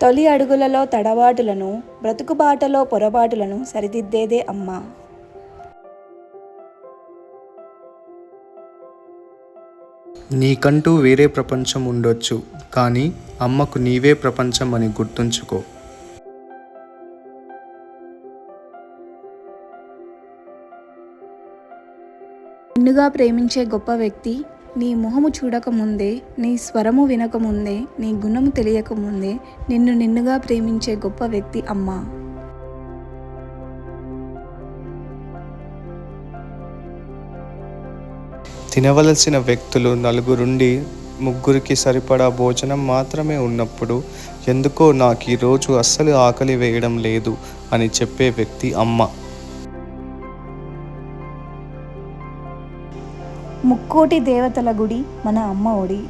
తొలి అడుగులలో తడబాటులను బ్రతుకుబాటలో పొరపాటులను సరిదిద్దేదే అమ్మ. నీకంటూ వేరే ప్రపంచం ఉండొచ్చు కానీ అమ్మకు నీవే ప్రపంచం అని గుర్తుంచుకో. నిన్నుగా ప్రేమించే గొప్ప వ్యక్తి నీ మొహము చూడకముందే నీ స్వరము వినకముందే నీ గుణము తెలియకముందే నిన్ను నిన్నుగా ప్రేమించే గొప్ప వ్యక్తి అమ్మ. తినవలసిన వ్యక్తులు నలుగురుండి ముగ్గురికి సరిపడా భోజనం మాత్రమే ఉన్నప్పుడు ఎందుకో నాకు ఈరోజు అస్సలు ఆకలి వేయడం లేదు అని చెప్పే వ్యక్తి అమ్మ. ముక్కోటి దేవతల గుడి మన అమ్మ ఒడి.